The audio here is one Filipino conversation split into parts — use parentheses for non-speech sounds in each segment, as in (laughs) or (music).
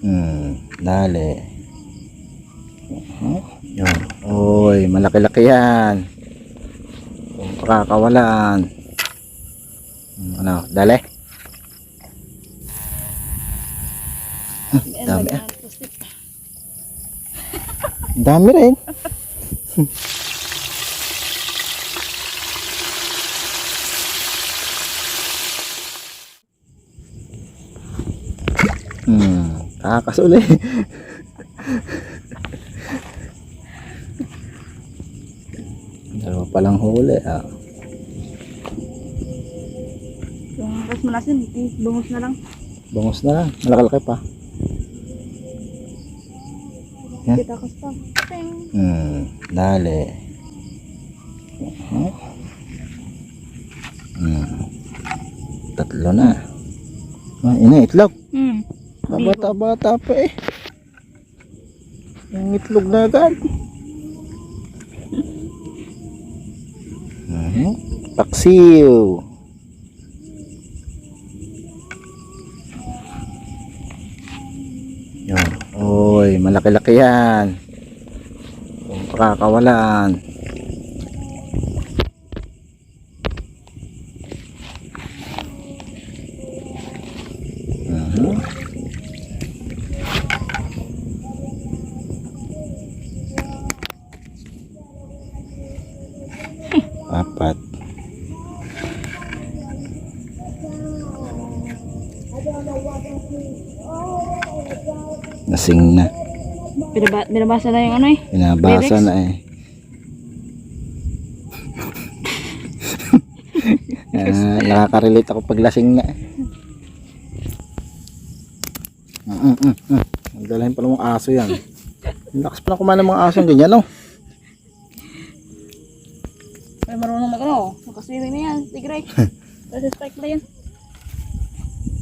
Hmm, dali. Huh? Yun. Uy, malaki-laki yan. Kung pakakawalan. Hmm, Ano, dali. Huh, dami. Dami rin. (laughs) Hmm, takas uli. Dalawa palang huli ah. Yung ras malasin, eh, bungos na lang. Bungos na lang, malakalaki pa. Yan. Kita kas pa. Hmm, dali. Huh? Hmm. Tatlo na. Ah, ina, itlog. Hmm. Bata-bata pa eh. Yung itlog na agad. Mhm. Paksiw. Yun. Uy, malaki-laki yan. Kung pakakawalan. Nasing na. Binaba, binabasa na yung ano eh. Binabasa Lyrics? na eh. Ah, nakaka-relate ako pag lasing na. Mm, mm, mm, mm. Ang dalahin pala mong aso yan. Ang lakas pala kumain ng mga aso ganyan, no? Ay, marunong mag ano. Nakaswimming na yan. Tigray. (laughs) Strike na yan.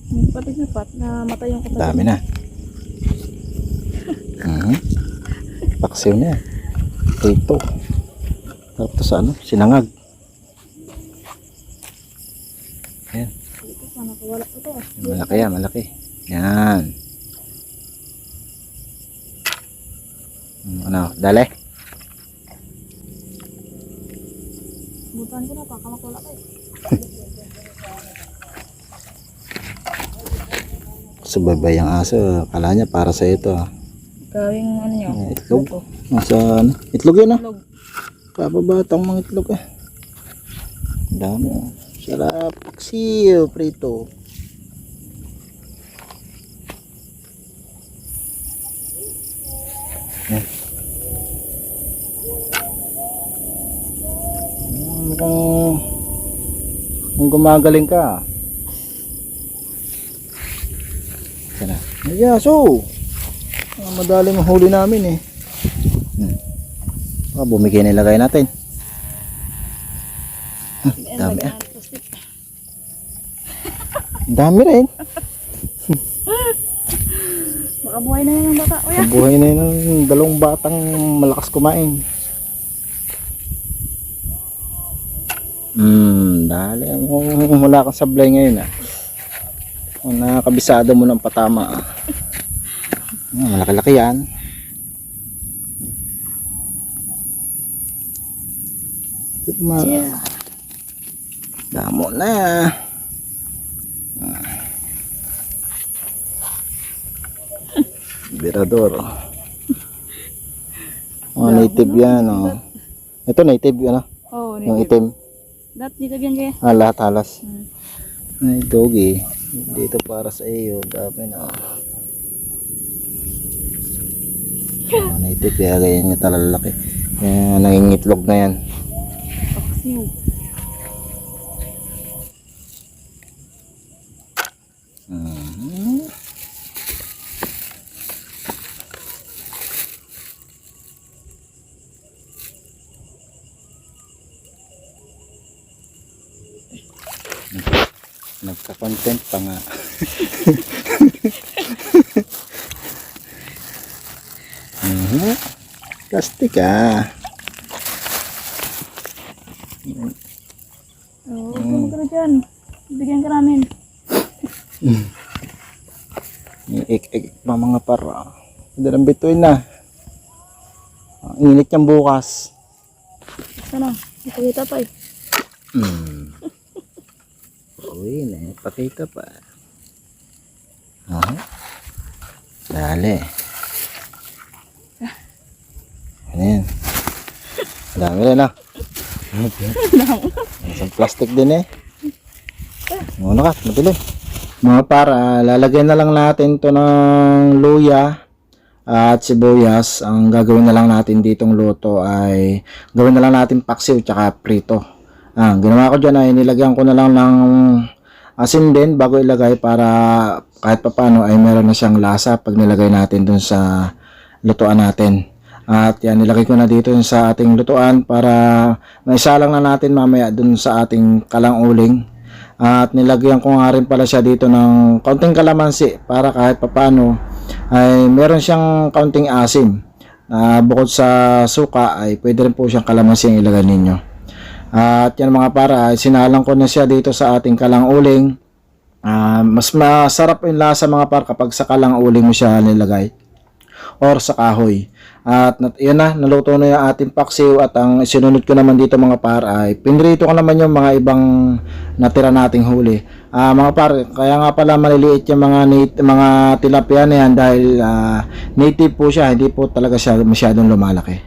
May patig na pat na matay yung kapatid. Dami na. Mhm. Paksiw na yan. Ito. Tapos sa ano? Sinangag. Ayan. Malaki yan, malaki. Yan. Ano, dali. Butuan ko na, baka makawala ka eh. (laughs) Subaybay ang aso. Kala niya para sa ito. ah. Gawing ano. Ah, Itlog. Nasa ano? Itlog yan ah. Log. Kapabatang mga itlog ah. Ang Dami ah. Sarap. Paksiw. Prito. Hmm, Mukhang gumagaling ka. Sana. Ay, aso. Ah, madaling mahuli namin eh. Hmm. Ah, bumigay na ilagay natin. Ayan, dami. Ang (laughs) Dami rin. (laughs) Makabuhay na yan ang bata. Kuya. Ang buhay na yun ng dalawang batang malakas kumain. Hmm, dali. Wala kang sablay ngayon ah. Kung nakakabisado mo ng patama ah. Ah, malaki-laki yan. Yeah. Damo na. Ah. Birador. Oh, native yan, oh. Ito native, ano? Oh, Yung native. itim. Dat, dito yan kaya. Ah, lahat halas. Hmm. Ay, doggy. Dito para sa iyo. Dami na. Ah, native, kaya ganyan niya talalaki. Kaya nangingitlog na yan. Paksiw. Nagka-content pa nga. Mhm. Plastic ah. Oh, mm. ka dyan. Bigyan ka namin. Ik-ik pa mga para. Hindi lang bituin na. Ang init niyang bukas. Ano? Nakikita pa eh. Hmm. Uy, na pakita pa. Aha. Dali. Ano yan? Ang dami rin ah. Isang plastic din eh. Ano ka, matilim. Mga para, lalagyan na lang natin to ng luya at sibuyas. Ang gagawin na lang natin ditong luto ay gawin na lang natin paksiw tsaka prito. Ah, ginawa ko dyan ay nilagyan ko na lang ng asin din bago ilagay para kahit papano ay meron na siyang lasa pag nilagay natin dun sa lutuan natin. At yan, nilagay ko na dito sa ating lutuan para maisalang na natin mamaya dun sa ating kalang uling. At nilagyan ko nga rin pala siya dito ng kaunting kalamansi para kahit papano ay meron siyang kaunting asim. Na bukod sa suka ay pwede rin po siyang kalamansi ang ilagay ninyo. At yan mga para, ay sinalang ko na siya dito sa ating kalang uling. Ah, mas masarap yung lasa mga par kapag sa kalang uling mo siya nilagay or sa kahoy. At yan na, naluto na yung ating paksiw at ang sinunod ko naman dito mga par ay pinrito ko naman yung mga ibang natira nating huli. Ah, mga par, kaya nga pala maliliit yung mga mga tilapia na yan dahil ah, native po siya, hindi po talaga siya masyadong lumalaki.